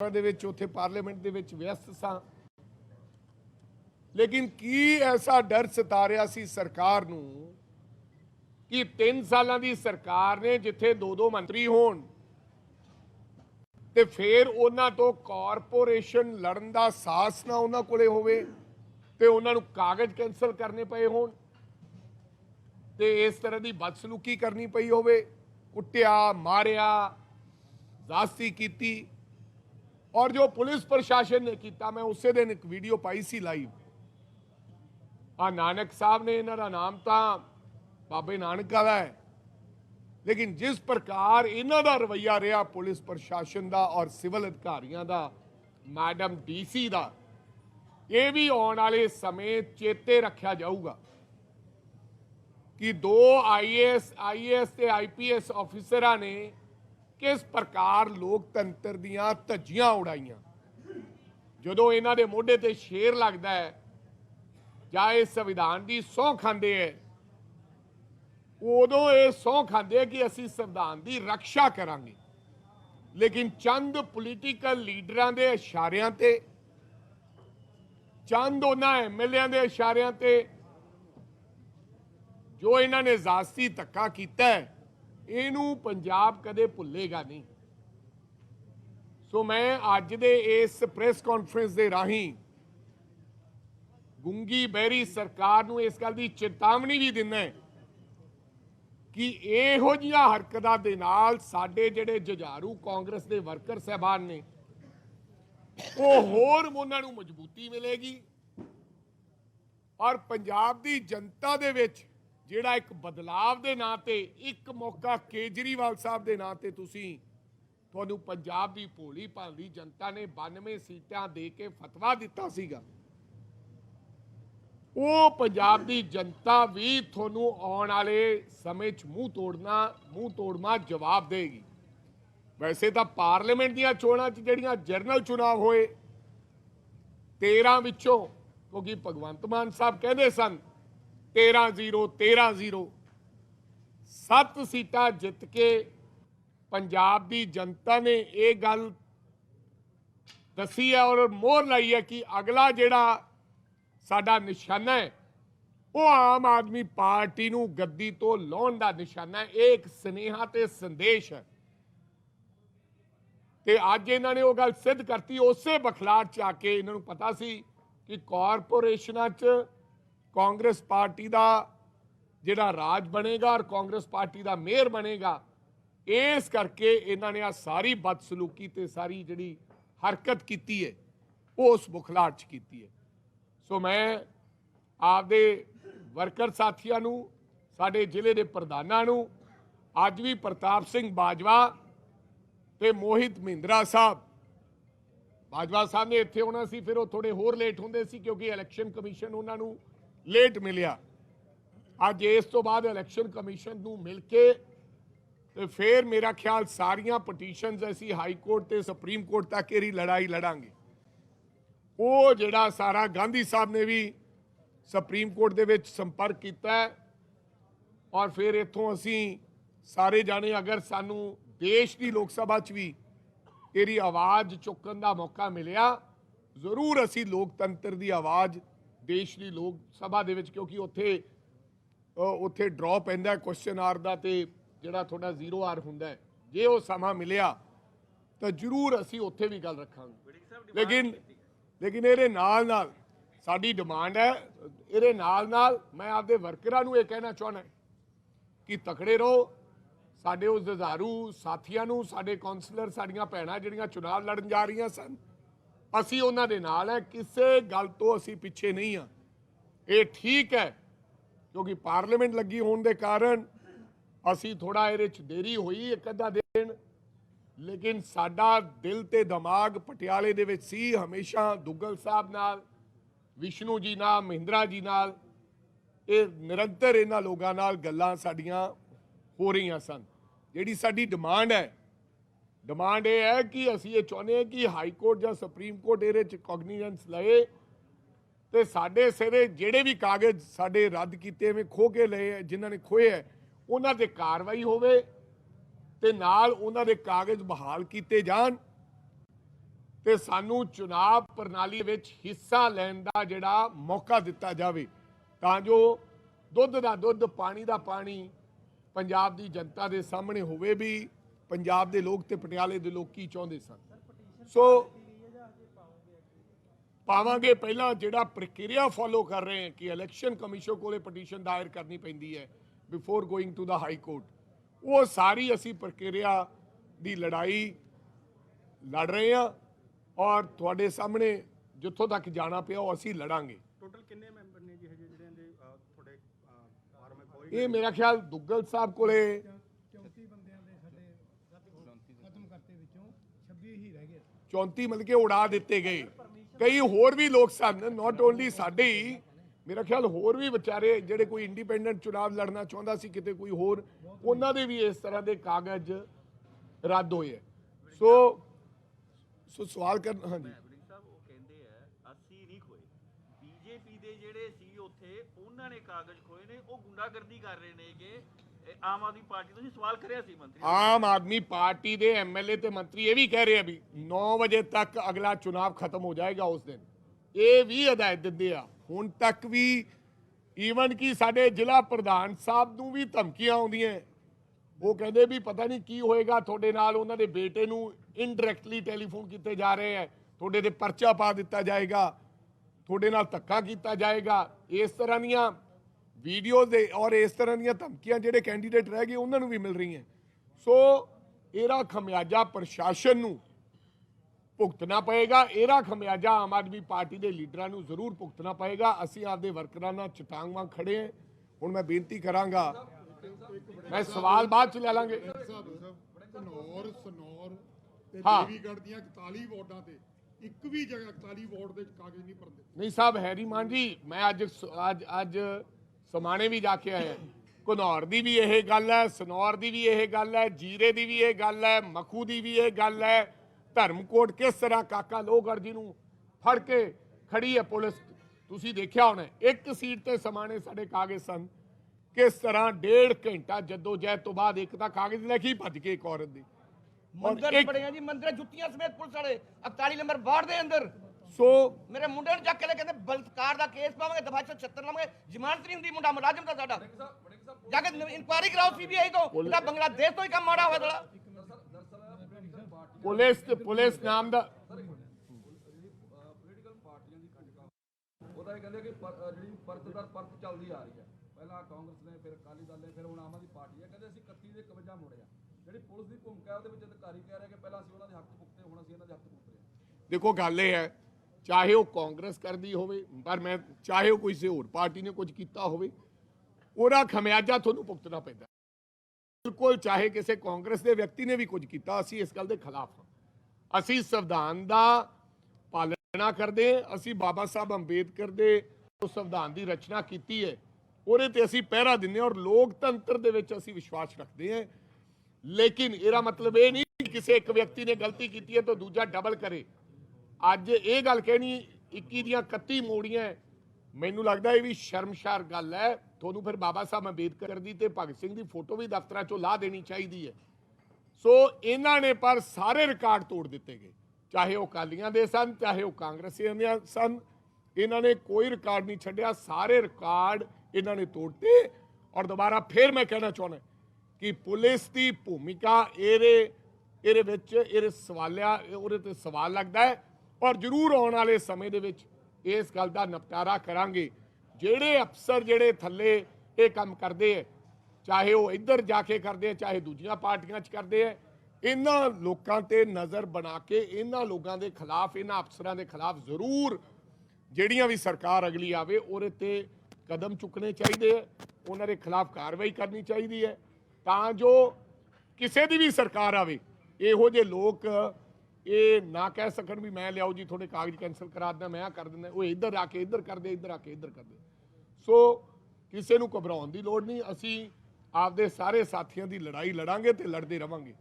ਦੇ ਵਿੱਚ, ਉੱਥੇ ਪਾਰਲੀਮੈਂਟ ਦੇ ਵਿੱਚ ਵਿਅਸਤ ਸਾਂ। ਲੇਕਿਨ ਕੀ ਐਸਾ ਡਰ ਸਤਾ ਰਿਹਾ ਸੀ ਸਰਕਾਰ ਨੂੰ ਕਿ 3 ਸਾਲਾਂ ਦੀ ਸਰਕਾਰ ਨੇ ਜਿੱਥੇ ਦੋ ਦੋ ਮੰਤਰੀ ਹੋਣ ਤੇ ਫਿਰ ਉਹਨਾਂ ਤੋਂ ਕਾਰਪੋਰੇਸ਼ਨ ਲੜਨ ਦਾ ਸਾਹਸ ਨਾ ਉਹਨਾਂ ਕੋਲੇ ਹੋਵੇ ਤੇ ਉਹਨਾਂ ਨੂੰ ਕਾਗਜ਼ ਕੈਨਸਲ ਕਰਨੇ ਪਏ ਹੋਣ ਤੇ ਇਸ ਤਰ੍ਹਾਂ ਦੀ ਬਦਸਲੂਕੀ ਕਰਨੀ ਪਈ ਹੋਵੇ। ਕੁੱਟਿਆ, ਮਾਰਿਆ, ਜ਼ਾਸਤੀ ਕੀਤੀ। ਔਰ ਜੋ ਪੁਲਿਸ ਪ੍ਰਸ਼ਾਸਨ ਨੇ ਕੀਤਾ ਮੈਂ ਉਸੇ ਦਿਨ ਇੱਕ ਵੀਡੀਓ ਪਾਈ ਸੀ ਲਾਈਵ ਆ ਨਾਨਕ ਸਾਹਿਬ ਨੇ ਇਹਨਾਂ ਦਾ ਨਾਮ ਤਾਂ ਬਾਬੇ ਨਾਨਕ ਦਾ ਹੈ ਲੇਕਿਨ ਜਿਸ ਪ੍ਰਕਾਰ ਇਹਨਾਂ ਦਾ ਰਵਈਆ ਰਿਹਾ ਪੁਲਿਸ ਪ੍ਰਸ਼ਾਸਨ ਦਾ ਔਰ ਸਿਵਲ ਅਧਿਕਾਰੀਆਂ ਦਾ ਮੈਡਮ ਡੀਸੀ ਦਾ ਇਹ ਵੀ ਆਉਣ ਵਾਲੇ ਸਮੇਂ ਚੇਤੇ ਰੱਖਿਆ ਜਾਊਗਾ ਕਿ ਦੋ ਆਈਏਐਸ ਆਈਏਐਸ ਤੇ ਆਈਪੀਐਸ ਅਫੀਸਰਾਂ ਨੇ ਕਿਸ ਪ੍ਰਕਾਰ ਲੋਕਤੰਤਰ ਦੀਆਂ ਧੱਜੀਆਂ ਉਡਾਈਆਂ। ਜਦੋਂ ਇਹਨਾਂ ਦੇ ਮੋਢੇ ਤੇ ਸ਼ੇਰ ਲੱਗਦਾ ਹੈ ਜਾਂ ਇਹ ਸੰਵਿਧਾਨ ਦੀ ਸਹੁੰ ਖਾਂਦੇ ਹੈ ਉਦੋਂ ਇਹ ਸਹੁੰ ਖਾਂਦੇ ਆ ਕਿ ਅਸੀਂ ਸੰਵਿਧਾਨ ਦੀ ਰੱਖਿਆ ਕਰਾਂਗੇ। ਲੇਕਿਨ ਚੰਦ ਪੋਲੀਟੀਕਲ ਲੀਡਰਾਂ ਦੇ ਇਸ਼ਾਰਿਆਂ ਤੇ ਚੰਦ ਉਹਨਾਂ ਐਮਐਲਏਆਂ ਦੇ ਇਸ਼ਾਰਿਆਂ ਤੇ ਜੋ ਇਹਨਾਂ ਨੇ ਜ਼ਾਸਤੀ ਧੱਕਾ ਕੀਤਾ ਹੈ, ਇਹਨੂੰ ਪੰਜਾਬ ਕਦੇ ਭੁੱਲੇਗਾ ਨਹੀਂ। ਸੋ ਮੈਂ ਅੱਜ ਦੇ ਇਸ ਪ੍ਰੈਸ ਕਾਨਫਰੰਸ ਦੇ ਰਾਹੀਂ ਗੁੰਗੀ ਬਹਿਰੀ ਸਰਕਾਰ ਨੂੰ ਇਸ ਗੱਲ ਦੀ ਚੇਤਾਵਨੀ ਵੀ ਦਿੰਦਾ ਕਿ ਇਹੋ ਜਿਹੀਆਂ ਹਰਕਤਾਂ ਦੇ ਨਾਲ ਸਾਡੇ ਜਿਹੜੇ ਜੁਝਾਰੂ ਕਾਂਗਰਸ ਦੇ ਵਰਕਰ ਸਹਿਬਾਨ ਨੇ, ਉਹ ਹੋਰ ਉਹਨਾਂ ਨੂੰ ਮਜ਼ਬੂਤੀ ਮਿਲੇਗੀ ਔਰ ਪੰਜਾਬ ਦੀ ਜਨਤਾ ਦੇ ਵਿੱਚ ਜਿਹੜਾ ਇੱਕ ਬਦਲਾਵ ਦੇ ਨਾਂ ਤੇ, ਇੱਕ ਮੌਕਾ ਕੇਜਰੀਵਾਲ ਸਾਹਿਬ ਦੇ ਨਾਂ ਤੇ ਤੁਸੀਂ ਤੁਹਾਨੂੰ ਪੰਜਾਬ ਦੀ ਭੋਲੀ ਭਾਲੀ ਜਨਤਾ ਨੇ 92 ਸੀਟਾਂ ਦੇ ਕੇ ਫਤਵਾ ਦਿੱਤਾ ਸੀਗਾ। ਉਹ ਪੰਜਾਬ ਦੀ ਜਨਤਾ ਵੀ ਤੁਹਾਨੂੰ ਆਉਣ ਵਾਲੇ ਸਮੇਂ 'ਚ ਮੂੰਹ ਤੋੜਨਾ, ਮੂੰਹ ਤੋੜਮਾ ਜਵਾਬ ਦੇਗੀ। ਵੈਸੇ ਤਾਂ ਪਾਰਲੀਮੈਂਟ ਦੀਆਂ ਚੋਣਾਂ 'ਚ ਜਿਹੜੀਆਂ ਜਨਰਲ ਚੁਣਾਵ ਹੋਏ 13 ਵਿੱਚੋਂ, ਕਿਉਂਕਿ ਭਗਵੰਤ ਮਾਨ ਸਾਹਿਬ ਕਹਿੰਦੇ ਸਨ 13-0 13-0 ਸੱਤ ਸੀਟਾਂ ਜਿੱਤ ਕੇ ਪੰਜਾਬ ਦੀ ਜਨਤਾ ਨੇ ਇਹ ਗੱਲ ਦੱਸੀ ਹੈ ਔਰ ਮੋਹਰ ਲਾਈ ਹੈ ਕਿ ਅਗਲਾ ਜਿਹੜਾ ਸਾਡਾ ਨਿਸ਼ਾਨਾ ਹੈ, ਉਹ ਆਮ ਆਦਮੀ ਪਾਰਟੀ ਨੂੰ ਗੱਦੀ ਤੋਂ ਲਾਉਣ ਦਾ ਨਿਸ਼ਾਨਾ ਹੈ। ਇਹ ਇੱਕ ਸਨੇਹਾ ਤੇ ਸੰਦੇਸ਼ ਹੈ। ਤੇ ਅੱਜ ਇਹਨਾਂ ਨੇ ਉਹ ਗੱਲ ਸਿੱਧ ਕਰਤੀ। ਉਸੇ ਬਖਲਾਟ ਚ ਆ ਕੇ ਇਹਨਾਂ ਨੂੰ ਪਤਾ ਸੀ ਕਿ ਕਾਰਪੋਰੇਸ਼ਨਾਂ 'ਚ ਕਾਂਗਰਸ ਪਾਰਟੀ ਦਾ ਜਿਹੜਾ ਰਾਜ ਬਣੇਗਾ ਔਰ ਕਾਂਗਰਸ ਪਾਰਟੀ ਦਾ ਮੇਅਰ ਬਣੇਗਾ, ਇਸ ਕਰਕੇ ਇਹਨਾਂ ਨੇ ਆ ਸਾਰੀ ਬਦਸਲੂਕੀ ਤੇ ਸਾਰੀ ਜਿਹੜੀ ਹਰਕਤ ਕੀਤੀ ਹੈ ਉਹ ਉਸ ਬੁਖਲਾਟ 'ਚ ਕੀਤੀ ਹੈ ਸੋ ਮੈਂ ਆਪਦੇ ਵਰਕਰ ਸਾਥੀਆਂ ਨੂੰ, ਸਾਡੇ ਜ਼ਿਲ੍ਹੇ ਦੇ ਪ੍ਰਧਾਨਾਂ ਨੂੰ, ਅੱਜ ਵੀ ਪ੍ਰਤਾਪ ਸਿੰਘ ਬਾਜਵਾ ਤੇ ਮੋਹਿਤ ਮਹਿੰਦਰਾ ਸਾਹਿਬ, ਬਾਜਵਾ ਸਾਹਿਬ ਨੇ ਇੱਥੇ ਆਉਣਾ ਸੀ, ਫਿਰ ਉਹ ਥੋੜੇ ਹੋਰ ਲੇਟ ਹੁੰਦੇ ਸੀ ਕਿਉਂਕਿ ਇਲੈਕਸ਼ਨ ਕਮਿਸ਼ਨ ਉਹਨਾਂ ਨੂੰ ਲੇਟ ਮਿਲਿਆ ਅੱਜ ਇਸ ਤੋਂ ਬਾਅਦ ਇਲੈਕਸ਼ਨ ਕਮਿਸ਼ਨ ਨੂੰ ਮਿਲ ਕੇ ਤੇ ਫਿਰ ਮੇਰਾ ਖਿਆਲ ਸਾਰੀਆਂ ਪਟੀਸ਼ਨਸ ਅਸੀਂ ਹਾਈ ਕੋਰਟ ਤੇ ਸੁਪਰੀਮ ਕੋਰਟ ਤੱਕ ਇਹਦੀ ਲੜਾਈ ਲੜਾਂਗੇ ਉਹ ਜਿਹੜਾ ਸਾਰਾ ਗਾਂਧੀ ਸਾਹਿਬ ਨੇ ਵੀ ਸੁਪਰੀਮ ਕੋਰਟ ਦੇ ਵਿੱਚ ਸੰਪਰਕ ਕੀਤਾ ਔਰ ਫਿਰ ਇੱਥੋਂ ਅਸੀਂ ਸਾਰੇ ਜਾਣੇ ਅਗਰ ਸਾਨੂੰ ਦੇਸ਼ ਦੀ ਲੋਕ ਸਭਾ 'ਚ ਵੀ ਇਹਦੀ ਆਵਾਜ਼ ਚੁੱਕਣ ਦਾ ਮੌਕਾ ਮਿਲਿਆ ਜ਼ਰੂਰ ਅਸੀਂ ਲੋਕਤੰਤਰ ਦੀ ਆਵਾਜ਼ ਦੇਸ਼ ਦੀ ਲੋਕ ਸਭਾ ਦੇ ਵਿੱਚ ਕਿਉਂਕਿ ਉੱਥੇ ਉੱਥੇ ਡਰਾਅ ਪੈਂਦਾ ਕੁਐਸਚਨ ਆਰ ਦਾ ਤੇ ਜਿਹੜਾ ਤੁਹਾਡਾ ਜ਼ੀਰੋ ਆਰ ਹੁੰਦਾ। ਜੇ ਉਹ ਸਮਾਂ ਮਿਲਿਆ ਤਾਂ ਜ਼ਰੂਰ ਅਸੀਂ ਉੱਥੇ ਵੀ ਗੱਲ ਰੱਖਾਂਗੇ। ਲੇਕਿਨ ਲੇਕਿਨ ਇਹਦੇ ਨਾਲ ਨਾਲ ਸਾਡੀ ਡਿਮਾਂਡ ਹੈ ਇਹਦੇ ਨਾਲ ਨਾਲ ਮੈਂ ਆਪਦੇ ਵਰਕਰਾਂ ਨੂੰ ਇਹ ਕਹਿਣਾ ਚਾਹੁੰਦਾ ਕਿ ਤਕੜੇ ਰਹੋ। ਸਾਡੇ ਉਸ ਜਜ਼ਾਰੂ ਸਾਥੀਆਂ ਨੂੰ ਸਾਡੇ ਕਾਉਂਸਲਰ ਸਾਡੀਆਂ ਭੈਣਾਂ ਜਿਹੜੀਆਂ ਚੁਣਾਵ ਲੜਨ ਜਾ ਰਹੀਆਂ ਸਨ ਅਸੀਂ ਉਹਨਾਂ ਦੇ ਨਾਲ ਹੈ, ਕਿਸੇ ਗੱਲ ਤੋਂ ਅਸੀਂ ਪਿੱਛੇ ਨਹੀਂ ਆ ਇਹ ਠੀਕ ਹੈ, ਕਿਉਂਕਿ ਪਾਰਲੀਮੈਂਟ ਲੱਗੀ ਹੋਣ ਦੇ ਕਾਰਨ ਅਸੀਂ ਥੋੜਾ ਇਹਦੇ ਚ ਦੇਰੀ ਹੋਈ ਇੱਕ ਅੱਧਾ ਦਿਨ, ਲੇਕਿਨ ਸਾਡਾ ਦਿਲ ਤੇ ਦਿਮਾਗ ਪਟਿਆਲੇ ਦੇ ਵਿੱਚ ਸੀ, ਹਮੇਸ਼ਾ ਦੁੱਗਲ ਸਾਹਿਬ ਨਾਲ, ਵਿਸ਼ਨੂੰ ਜੀ ਨਾਲ, ਮਹਿੰਦਰਾ ਜੀ ਨਾਲ, ਇਹ ਨਿਰੰਤਰ ਇਹਨਾਂ ਲੋਕਾਂ ਨਾਲ ਗੱਲਾਂ ਸਾਡੀਆਂ ਹੋ ਰਹੀਆਂ ਸਨ। ਜਿਹੜੀ ਸਾਡੀ ਡਿਮਾਂਡ ਹੈ ਡਿਮਾਂਡ ਇਹ ਹੈ ਕਿ ਅਸੀਂ ਇਹ ਚਾਹੁੰਦੇ ਹਾਂ ਕਿ ਹਾਈ ਕੋਰਟ ਜਾਂ ਸੁਪਰੀਮ ਕੋਰਟ ਇਹਦੇ ਚ ਕੋਗਨੀਜੈਂਸ ਲਏ ਤੇ ਸਾਡੇ ਸਿਰੇ ਜਿਹੜੇ ਵੀ ਕਾਗਜ਼ ਸਾਡੇ ਰੱਦ ਕੀਤੇ ਐਵੇਂ ਖੋ ਕੇ ਲਏ ਹੈ, ਜਿਨ੍ਹਾਂ ਨੇ ਖੋਏ ਹੈ ਉਹਨਾਂ ਤੇ ਕਾਰਵਾਈ ਹੋਵੇ ਤੇ ਨਾਲ ਉਹਨਾਂ ਦੇ ਕਾਗਜ਼ ਬਹਾਲ ਕੀਤੇ ਜਾਣ ਤੇ ਸਾਨੂੰ ਚੁਣਾਵ ਪ੍ਰਣਾਲੀ ਵਿੱਚ ਹਿੱਸਾ ਲੈਣ ਦਾ ਜਿਹੜਾ ਮੌਕਾ ਦਿੱਤਾ ਜਾਵੇ। ਤਾਂ ਜੋ ਦੁੱਧ ਦਾ ਦੁੱਧ ਪਾਣੀ ਦਾ ਪਾਣੀ ਪੰਜਾਬ ਦੀ ਜਨਤਾ ਦੇ ਸਾਹਮਣੇ ਹੋਵੇ ਵੀ ਪੰਜਾਬ ਦੇ ਲੋਕ ਤੇ ਪਟਿਆਲੇ ਦੇ ਲੋਕ ਕੀ ਚਾਹੁੰਦੇ ਸਨ? ਸੋ ਪਾਵਾਂਗੇ ਪਹਿਲਾਂ ਜਿਹੜਾ ਪ੍ਰਕਿਰਿਆ ਫੋਲੋ ਕਰ ਰਹੇ ਹਾਂ ਕਿ ਇਲੈਕਸ਼ਨ ਕਮਿਸ਼ਨ ਕੋਲੇ ਪਟੀਸ਼ਨ ਦਾਇਰ ਕਰਨੀ ਪੈਂਦੀ ਹੈ before going to the high court ਉਹ ਸਾਰੀ ਅਸੀਂ ਪ੍ਰਕਿਰਿਆ ਦੀ ਲੜਾਈ ਲੜ ਰਹੇ ਹਾਂ ਔਰ ਤੁਹਾਡੇ ਸਾਹਮਣੇ ਜਿੱਥੋਂ ਤੱਕ ਜਾਣਾ ਪਿਆ ਉਹ ਅਸੀਂ ਲੜਾਂਗੇ। ਟੋਟਲ ਕਿੰਨੇ ਮੈਂਬਰ ਨੇ ਜੀ ਹਜੇ ਜਿਹੜੇ ਦੇ ਤੁਹਾਡੇ ਇਹ ਮੇਰਾ ਖਿਆਲ ਦੁੱਗਲ ਸਾਹਿਬ ਕੋਲੇ 34 ਬੰਦਿਆਂ ਦੇ ਸਾਡੇ ਖਤਮ ਕਰਤੇ ਵਿੱਚੋਂ 26 ਹੀ ਰਹਿ ਗਏ 34 ਮਤਲਬ ਕਿ ਉਡਾ ਦਿੱਤੇ ਗਏ। ਕਈ ਹੋਰ ਵੀ ਲੋਕ ਸਨ ਨਾਟ ਓਨਲੀ ਸਾਡੇ ਹੀ, ਮੇਰਾ ਖਿਆਲ ਹੋਰ ਵੀ ਵਿਚਾਰੇ ਜਿਹੜੇ ਕੋਈ ਇੰਡੀਪੈਂਡੈਂਟ ਚੁਣਾਵ ਲੜਨਾ ਚਾਹੁੰਦਾ ਸੀ, ਕਿਤੇ ਕੋਈ ਹੋਰ, ਉਹਨਾਂ ਦੇ ਵੀ ਇਸ ਤਰ੍ਹਾਂ ਦੇ ਕਾਗਜ਼ ਰੱਦ ਹੋਏ ਸੋ ਸੋ ਸਵਾਲ ਕਰ ਹਾਂਜੀ। ਬੀਜੇਪੀ ਦੇ ਜਿਹੜੇ ਸੀ ਉੱਥੇ, ਉਹਨਾਂ ਨੇ ਕਾਗਜ਼ ਖੋਏ ਨੇ, ਉਹ ਗੁੰਡਾਗਰਦੀ ਕਰ ਰਹੇ ਨੇ ਆਮ ਆਦਮੀ ਪਾਰਟੀ ਤੋਂ ਜੀ ਸਵਾਲ ਕਰਿਆ ਸੀ ਮੰਤਰੀ ਆਮ ਆਦਮੀ ਪਾਰਟੀ ਦੇ ਐਮਐਲਏ ਤੇ ਮੰਤਰੀ ਇਹ ਵੀ ਕਹਿ ਰਹੇ ਆ 9 ਵਜੇ ਤੱਕ ਅਗਲਾ ਚੁਣਾਵ ਖਤਮ ਹੋ ਜਾਏਗਾ ਉਸ ਦਿਨ। ਇਹ ਵੀ ਹਦਾਇਤ ਦਿੰਦੇ ਆ। ਹੁਣ ਤੱਕ ਵੀ ਈਵਨ ਕਿ ਸਾਡੇ ਜ਼ਿਲ੍ਹਾ ਪ੍ਰਧਾਨ ਸਾਹਿਬ ਨੂੰ ਵੀ ਧਮਕੀਆਂ ਆਉਂਦੀਆਂ ਉਹ ਕਹਿੰਦੇ ਵੀ ਪਤਾ ਨਹੀਂ ਕੀ ਹੋਏਗਾ, ਤੁਹਾਡੇ ਨਾਲ ਉਹਨਾਂ ਦੇ ਬੇਟੇ ਨੂੰ ਇਨਡਾਇਰੈਕਟਲੀ ਟੈਲੀਫੋਨ ਕੀਤੇ ਜਾ ਰਹੇ ਹੈ। ਤੁਹਾਡੇ ਤੇ ਪਰਚਾ ਪਾ ਦਿੱਤਾ ਜਾਏਗਾ, ਤੁਹਾਡੇ ਨਾਲ ਧੱਕਾ ਕੀਤਾ ਜਾਏਗਾ। ਇਸ ਤਰ੍ਹਾਂ ਦੀਆਂ ਵੀਡੀਓ ਦੇ ਔਰ ਇਸ ਤਰ੍ਹਾਂ ਦੀਆਂ ਧਮਕੀਆਂ ਜਿਹੜੇ ਕੈਂਡੀਡੇਟ ਰਹਿ ਗਏ ਉਹਨਾਂ ਨੂੰ ਵੀ ਮਿਲ ਰਹੀਆਂ। ਸੋ ਇਹਦਾ ਖਮਿਆਜਾ ਪ੍ਰਸ਼ਾਸਨ ਨੂੰ ਭੁਗਤਣਾ ਪਏਗਾ। ਇਹਦਾ ਖਮਿਆਜਾ ਆਮ ਆਦਮੀ ਪਾਰਟੀ ਦੇ ਲੀਡਰਾਂ ਨੂੰ ਜ਼ਰੂਰ ਭੁਗਤਣਾ ਪਏਗਾ। ਅਸੀਂ ਆਪਦੇ ਵਰਕਰਾਂ ਨਾਲ ਚਟਾਂਗ ਵਾਂਗ ਖੜੇ ਹਾਂ। ਹੁਣ ਮੈਂ ਬੇਨਤੀ ਕਰਾਂਗਾ ਮੈਂ ਸਵਾਲ ਬਾਅਦ ਚ ਲੈ ਲਾਂਗੇ। ਘਨੌਰ ਸਨੌਰ ਤੇ। ਦੇਵੀਗੜ੍ਹ ਦੀਆਂ 41 ਵਾਰਡਾਂ ਤੇ ਇੱਕ ਵੀ ਜਗ੍ਹਾ 41 ਵਾਰਡ ਦੇ ਕਾਗਜ਼ ਨਹੀਂ ਭਰਦੇ। ਨਹੀਂ ਸਾਹਿਬ ਹੈਰੀ ਮਾਨ ਜੀ ਮੈਂ ਅੱਜ ਅੱਜ ਅੱਜ ਸਮਾਣੇ ਵੀ ਜਾ ਕੇ ਆਇਆ ਘਨੌਰ ਦੀ ਵੀ ਇਹ ਗੱਲ ਹੈ ਸਨੌਰ ਦੀ ਵੀ ਇਹ ਗੱਲ ਹੈ ਜੀਰੇ ਦੀ ਵੀ ਇਹ ਗੱਲ ਹੈ ਮਖੂ ਦੀ ਵੀ ਇਹ ਗੱਲ ਹੈ। ਧਰਮਕੋਟ ਕਿਸ ਤਰ੍ਹਾਂ ਕਾਕਾ ਲੋਹਗੜ੍ਹ ਜੀ ਨੂੰ ਫੜ ਕੇ ਖੜੀ ਹੈ ਪੁਲਿਸ? ਤੁਸੀਂ ਦੇਖਿਆ ਹੋਣਾ ਇੱਕ ਸੀਟ ਤੇ ਸਮਾਣੇ ਸਾਡੇ ਕਾਗਜ਼ ਸਨ। ਕਿਸ ਤਰ੍ਹਾਂ ਡੇਢ ਘੰਟਾ ਜਦੋਂ ਜਹਿਦ ਤੋਂ ਬਾਅਦ ਇੱਕ ਤਾਂ ਕਾਗਜ਼ ਲੈ ਕੇ ਭੱਜ ਕੇ ਇੱਕ ਔਰਤ ਦੀ। ਮੰਦਰ ਬੜਿਆ ਜੀ ਮੰਦਰ ਜੁੱਤੀਆਂ ਸਮੇਤ ਪੁਲਿਸ ਵਾਲੇ 41 ਨੰਬਰ ਵਾਰਡ ਦੇ ਅੰਦਰ। ਸੋ ਮੇਰੇ ਮੁੰਡੇ ਨੂੰ ਚੱਕ ਕੇ ਲੈ ਕਹਿੰਦੇ ਬਲਤਕਾਰ ਦਾ ਕੇਸ ਪਾਵਾਂਗੇ ਦਫਾ 76 ਲਵਾਂਗੇ। ਜ਼ਮਾਨਤ ਨਹੀਂ ਹੁੰਦੀ ਮੁੰਡਾ ਮੁਲਾਜ਼ਮ ਦਾ ਸਾਡਾ। ਜਾ ਕੇ ਇਨਕੁਆਇਰੀ ਕਰਾਓ ਸੀਬੀਆਈ ਤੋਂ। ਇਹਦਾ ਬੰਗਲਾਦੇਸ਼ ਤੋਂ ਹੀ ਕੰਮ ਮਾੜਾ ਹੋਇਆ ਥੋੜਾ ਪੁਲਿਸ ਤੇ ਪੁਲਿਸ ਨਾਮ ਦਾ ਉਹਦਾ ਇਹ ਕਹਿੰਦੇ ਕਿ ਜਿਹੜੀ ਪਰਤ ਦਰ ਪਰਤ ਚੱਲਦੀ ਆ ਰਹੀ ਹੈ। ਪਹਿਲਾਂ ਕਾਂਗਰਸ ਨੇ ਫਿਰ ਅਕਾਲੀ ਦਲ ਨੇ ਫਿਰ ਹੁਣ ਆਮ ਆਦਮੀ ਪਾਰਟੀ ਹੈ। ਕਹਿੰਦੇ ਅਸੀਂ 31 ਦੇ 51 ਮੋੜਿਆ ਜਿਹੜੀ ਪੁਲਿਸ ਦੀ ਭੂਮਿਕਾ ਉਹਦੇ ਵਿੱਚ ਅਧਿਕਾਰੀ ਕਹਿ ਰਹੇ ਕਿ ਪਹਿਲਾਂ ਅਸੀਂ ਉਹਨਾਂ ਦੇ ਹੱਕ ਭੁਗਤੇ ਹੁਣ ਅਸੀਂ ਇਹਨਾਂ ਦੇ ਹੱਕ ਭੁਗਤ ਰਹੇ ਦੇਖੋ ਗੱਲ ਇਹ ਹੈ ਚਾਹੇ ਉਹ ਕਾਂਗਰਸ ਕਰਦੀ ਹੋਵੇ, ਪਰ ਮੈਂ ਚਾਹੇ ਉਹ ਕਿਸੇ ਹੋਰ ਪਾਰਟੀ ਨੇ ਕੁਝ ਕੀਤਾ ਹੋਵੇ, ਉਹਦਾ ਖਮਿਆਜਾ ਤੁਹਾਨੂੰ ਭੁਗਤਣਾ ਪੈਂਦਾ। ਬਿਲਕੁਲ, ਚਾਹੇ ਕਿਸੇ ਕਾਂਗਰਸ ਦੇ ਵਿਅਕਤੀ ਨੇ ਵੀ ਕੁਝ ਕੀਤਾ, ਅਸੀਂ ਇਸ ਗੱਲ ਦੇ ਖਿਲਾਫ ਹਾਂ। ਅਸੀਂ ਸੰਵਿਧਾਨ ਦਾ ਪਾਲਣਾ ਕਰਦੇ, ਅਸੀਂ ਬਾਬਾ ਸਾਹਿਬ ਅੰਬੇਦਕਰ ਦੇ ਜੋ ਸੰਵਿਧਾਨ ਦੀ ਰਚਨਾ ਕੀਤੀ ਹੈ, ਉਹਦੇ ਤੇ ਅਸੀਂ ਪਹਿਰਾ ਦਿੰਦੇ ਹਾਂ ਔਰ ਲੋਕਤੰਤਰ ਦੇ ਵਿੱਚ ਅਸੀਂ ਵਿਸ਼ਵਾਸ ਰੱਖਦੇ ਹਾਂ। ਲੇਕਿਨ ਇਹਦਾ ਮਤਲਬ ਇਹ ਨਹੀਂ ਕਿਸੇ ਇੱਕ ਵਿਅਕਤੀ ਨੇ ਗਲਤੀ ਕੀਤੀ ਹੈ ਤਾਂ ਦੂਜਾ ਡਬਲ ਕਰੇ। ਅੱਜ ਇਹ ਗੱਲ ਕਹਿਣੀ 21 ਦੀਆਂ 31 ਮੋੜੀਆਂ ਮੈਨੂੰ ਲੱਗਦਾ ਇਹ ਵੀ ਸ਼ਰਮਸ਼ਾਰ ਗੱਲ ਹੈ ਤੁਹਾਨੂੰ ਫਿਰ ਬਾਬਾ ਸਾਹਿਬ ਅੰਬੇਦਕਰ ਦੀ ਤੇ ਭਗਤ ਸਿੰਘ ਦੀ ਫੋਟੋ ਵੀ ਦਫ਼ਤਰਾਂ ਚੋਂ ਲਾ ਦੇਣੀ ਚਾਹੀਦੀ ਹੈ ਸੋ ਇਹਨਾਂ ਨੇ ਪਰ ਸਾਰੇ ਰਿਕਾਰਡ ਤੋੜ ਦਿੱਤੇ ਗਏ। ਚਾਹੇ ਉਹ ਕਾਲੀਆਂ ਦੇ ਸਨ, ਚਾਹੇ ਉਹ ਕਾਂਗਰਸੀਆਂ ਦੇ ਸਨ, ਇਹਨਾਂ ਨੇ ਕੋਈ ਰਿਕਾਰਡ ਨਹੀਂ ਛੱਡਿਆ। ਸਾਰੇ ਰਿਕਾਰਡ ਇਹਨਾਂ ਨੇ ਤੋੜਤੇ ਔਰ ਦੁਬਾਰਾ ਫੇਰ ਮੈਂ ਕਹਿਣਾ ਚਾਹੁੰਦਾ ਕਿ ਪੁਲਿਸ ਦੀ ਭੂਮਿਕਾ ਇਹਦੇ ਇਹਦੇ ਵਿੱਚ, ਇਹਦੇ ਸਵਾਲਿਆ ਉਹਦੇ ਤੇ ਸਵਾਲ ਲੱਗਦਾ ਹੈ ਔਰ ਜ਼ਰੂਰ ਆਉਣ ਵਾਲੇ ਸਮੇਂ ਦੇ ਵਿੱਚ ਇਸ ਗੱਲ ਦਾ ਨਿਪਟਾਰਾ ਕਰਾਂਗੇ। ਜਿਹੜੇ ਅਫਸਰ ਜਿਹੜੇ ਥੱਲੇ ਇਹ ਕੰਮ ਕਰਦੇ ਹੈ ਚਾਹੇ ਉਹ ਇੱਧਰ ਜਾ ਕੇ ਕਰਦੇ ਆ, ਚਾਹੇ ਦੂਜੀਆਂ ਪਾਰਟੀਆਂ 'ਚ ਕਰਦੇ ਆ, ਇਹਨਾਂ ਲੋਕਾਂ ਤੇ ਨਜ਼ਰ ਬਣਾ ਕੇ, ਇਹਨਾਂ ਲੋਕਾਂ ਦੇ ਖਿਲਾਫ, ਇਹਨਾਂ ਅਫਸਰਾਂ ਦੇ ਖਿਲਾਫ ਜ਼ਰੂਰ ਜਿਹੜੀਆਂ ਵੀ ਸਰਕਾਰ ਅਗਲੀ ਆਵੇ, ਉਹਦੇ ਤੇ ਕਦਮ ਚੁੱਕਣੇ ਚਾਹੀਦੇ ਆ, ਉਹਨਾਂ ਦੇ ਖਿਲਾਫ ਕਾਰਵਾਈ ਕਰਨੀ ਚਾਹੀਦੀ ਹੈ। ਤਾਂ ਜੋ ਕਿਸੇ ਦੀ ਵੀ ਸਰਕਾਰ ਆਵੇ, ਇਹੋ ਜਿਹੇ ਲੋਕ ਇਹ ਨਾ ਕਹਿ ਸਕਣ ਵੀ ਮੈਂ ਲਿਆਓ ਜੀ, ਤੁਹਾਡੇ ਕਾਗਜ਼ ਕੈਨਸਲ ਕਰਾ ਦਿੰਦਾ, ਮੈਂ ਆ ਕਰ ਦਿੰਦਾ, ਉਹ ਇੱਧਰ ਆ ਕੇ ਇੱਧਰ ਕਰਦੇ, ਇੱਧਰ ਆ ਕੇ ਇੱਧਰ ਕਰਦੇ। ਸੋ ਕਿਸੇ ਨੂੰ ਘਬਰਾਉਣ ਦੀ ਲੋੜ ਨਹੀਂ, ਅਸੀਂ ਆਪਦੇ ਸਾਰੇ ਸਾਥੀਆਂ ਦੀ ਲੜਾਈ ਲੜਾਂਗੇ ਤੇ ਲੜਦੇ ਰਵਾਂਗੇ।